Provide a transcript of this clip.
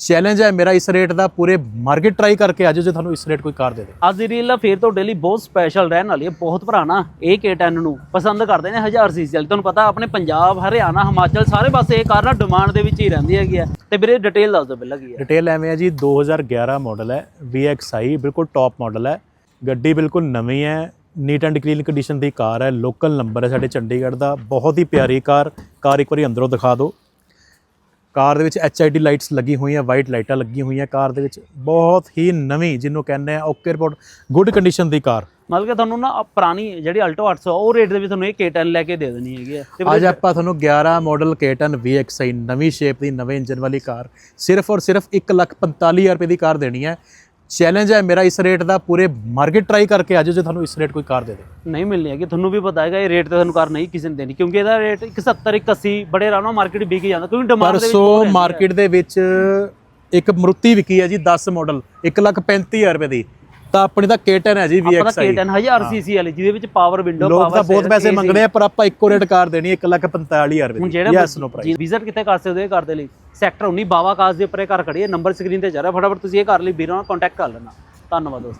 Challenge ਹੈ ਮੇਰਾ ਇਸ ਰੇਟ ਦਾ ਪੂਰੇ ਮਾਰਕੀਟ ਟਰਾਈ ਕਰਕੇ ਆਜੋ ਜੇ ਤੁਹਾਨੂੰ ਇਸ ਰੇਟ ਕੋਈ ਕਾਰ ਦੇ ਦੇ। ਅੱਜ ਦੀ ਰੀਲ ਫੇਰ ਤੁਹਾਡੇ ਲਈ ਬਹੁਤ ਸਪੈਸ਼ਲ ਰਹਿਣ ਵਾਲੀ ਹੈ ਬਹੁਤ ਭਰਾਣਾ ਇਹ K10 ਨੂੰ ਪਸੰਦ ਕਰਦੇ ਨੇ 1000 ਸੀਸੀ ਵਾਲੀ ਤੁਹਾਨੂੰ ਪਤਾ ਆਪਣੇ ਪੰਜਾਬ ਹਰਿਆਣਾ ਹਿਮਾਚਲ ਸਾਰੇ ਪਾਸੇ ਇਹ ਕਾਰ ਨਾ ਡਿਮਾਂਡ ਦੇ ਵਿੱਚ ਹੀ ਰਹਿੰਦੀ ਹੈਗੀ ਹੈ। ਤੇ ਵੀਰੇ ਡਿਟੇਲ ਦੱਸ ਦਿਓ ਪਹਿਲਾਂ ਕੀ ਹੈ। ਡਿਟੇਲ ਐਵੇਂ ਹੈ ਜੀ 2011 ਮਾਡਲ ਹੈ VXI ਬਿਲਕੁਲ ਟੌਪ ਮਾਡਲ ਹੈ ਗੱਡੀ ਬਿਲਕੁਲ ਨਵੀਂ ਹੈ ਨੀਟ ਐਂਡ ਕਲੀਨ ਕੰਡੀਸ਼ਨ ਦੀ ਕਾਰ ਹੈ ਲੋਕਲ ਨੰਬਰ ਹੈ ਸਾਡੇ ਚੰਡੀਗੜ੍ਹ ਦਾ ਬਹੁਤ ਹੀ ਪਿਆਰੀ ਕਾਰ ਕਾਰ ਇੱਕ ਵਾਰੀ ਅੰਦਰੋਂ ਦਿਖਾ ਦਿਓ। ਕਾਰ ਦੇ ਵਿੱਚ HID ਲਾਈਟਸ ਲੱਗੀ ਹੋਈਆਂ ਵਾਈਟ ਲਾਈਟਾਂ ਲੱਗੀਆਂ ਹੋਈਆਂ ਕਾਰ ਦੇ ਵਿੱਚ। ਬਹੁਤ ਹੀ ਨਵੀਂ ਜਿਹਨੂੰ ਕਹਿੰਦੇ ਆ ਓਕੇ ਰਿਪੋਰਟ ਗੁੱਡ ਕੰਡੀਸ਼ਨ ਦੀ ਕਾਰ। ਮਤਲਬ ਕਿ ਤੁਹਾਨੂੰ ਨਾ ਪੁਰਾਣੀ ਜਿਹੜੀ ਅਲਟੋ 800 ਉਹ ਰੇਟ ਦੇ ਵਿੱਚ ਤੁਹਾਨੂੰ ਇਹ K10 ਲੈ ਕੇ ਦੇ ਦੇਣੀ ਹੈਗੀ ਹੈ ਅੱਜ ਆਪਾਂ ਤੁਹਾਨੂੰ 11 ਮਾਡਲ K10 VXI ਨਵੀਂ ਸ਼ੇਪ ਦੀ ਨਵੇਂ ਇੰਜਨ ਵਾਲੀ ਕਾਰ। ਸਿਰਫ ਔਰ ਸਿਰਫ 1,45,000 ਰੁਪਏ ਦੀ ਕਾਰ ਦੇਣੀ ਹੈ। ਚੈਲੰਜ ਹੈ ਮੇਰਾ ਇਸ ਰੇਟ ਦਾ ਪੂਰੇ ਮਾਰਕੀਟ ਟਰਾਈ ਕਰਕੇ ਆਜੋ ਜੇ ਤੁਹਾਨੂੰ ਇਸ ਰੇਟ ਕੋਈ ਕਾਰ ਦੇ ਦੇ। ਨਹੀਂ ਮਿਲਣੀ ਹੈਗੀ ਤੁਹਾਨੂੰ ਵੀ ਪਤਾ ਹੈਗਾ ਇਹ ਰੇਟ ਤੇ ਤੁਹਾਨੂੰ ਕਾਰ ਨਹੀਂ ਕਿਸੇ ਨੇ ਦੇਣੀ ਕਿਉਂਕਿ ਇਹਦਾ ਰੇਟ 170 180 ਬੜੇ ਆਰਾਮ ਨਾਲ ਮਾਰਕੀਟ ਵਿਕ ਜਾਂਦਾ ਕਿਉਂਕਿ ਡਿਮਾਂਡ ਦੇ ਵਿੱਚ ਪਰਸੋਂ। ਮਾਰਕੀਟ ਦੇ ਵਿੱਚ ਇੱਕ ਮਰੂਤੀ ਵਿਕੀ ਹੈ ਜੀ 10 ਮਾਡਲ 1,35,000 ਰੁਪਏ ਦੀ। ਤਾਂ ਆਪਣੀ ਤਾਂ K10 ਹੈ ਜੀ VXI K10 1000 ਸੀਸੀ ਵਾਲੀ ਜਿਹਦੇ ਵਿੱਚ ਪਾਵਰ ਵਿੰਡੋ ਲੋਕ ਤਾਂ ਬਹੁਤ ਪੈਸੇ ਮੰਗਦੇ ਆ ਪਰ ਆਪਾਂ ਇੱਕੋ ਰੇਟ ਕਾਰ ਦੇਣੀ 1,45,000 ਰੁਪਏ ਦੀ। ਯੈਸ ਨੋ ਪ੍ਰਾਈਸ ਵਿਜ਼ਿਟ ਕਿੱਥੇ ਕਰ ਸਕਦੇ ਹੋ ਇਹ ਕਾਰ ਦੇ ਲਈ? ਸੈਕਟਰ 19 ਬਾਵਾ ਕਾਸ ਦੇ ਉੱਪਰ ਇਹ ਘਰ ਖੜੀ ਹੈ। ਨੰਬਰ ਸਕਰੀਨ ਤੇ ਜਾ ਰਿਹਾ ਫਟਾਫਟ ਤੁਸੀਂ ਇਹ ਕਰ ਲਈ ਵੀਰਾਂ ਨਾਲ ਕੰਟੈਕਟ ਕਰ ਲੈਣਾ। ਧੰਨਵਾਦ ਦੋਸਤੋ।